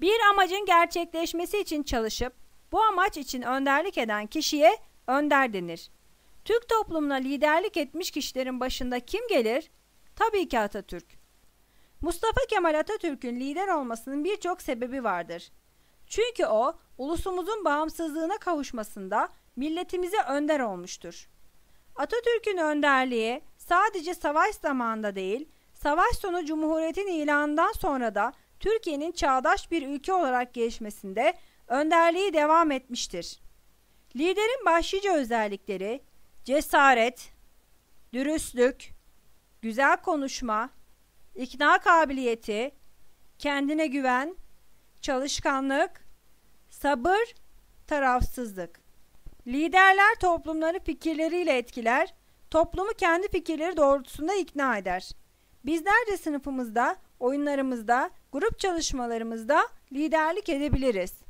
Bir amacın gerçekleşmesi için çalışıp bu amaç için önderlik eden kişiye önder denir. Türk toplumuna liderlik etmiş kişilerin başında kim gelir? Tabii ki Atatürk. Mustafa Kemal Atatürk'ün lider olmasının birçok sebebi vardır. Çünkü o, ulusumuzun bağımsızlığına kavuşmasında milletimize önder olmuştur. Atatürk'ün önderliği sadece savaş zamanında değil, savaş sonu Cumhuriyet'in ilanından sonra da Türkiye'nin çağdaş bir ülke olarak gelişmesinde önderliği devam etmiştir. Liderin başlıca özellikleri cesaret, dürüstlük, güzel konuşma, ikna kabiliyeti, kendine güven, çalışkanlık, sabır, tarafsızlık. Liderler toplumları fikirleriyle etkiler, toplumu kendi fikirleri doğrultusunda ikna eder. Bizler de sınıfımızda, oyunlarımızda, grup çalışmalarımızda liderlik edebiliriz.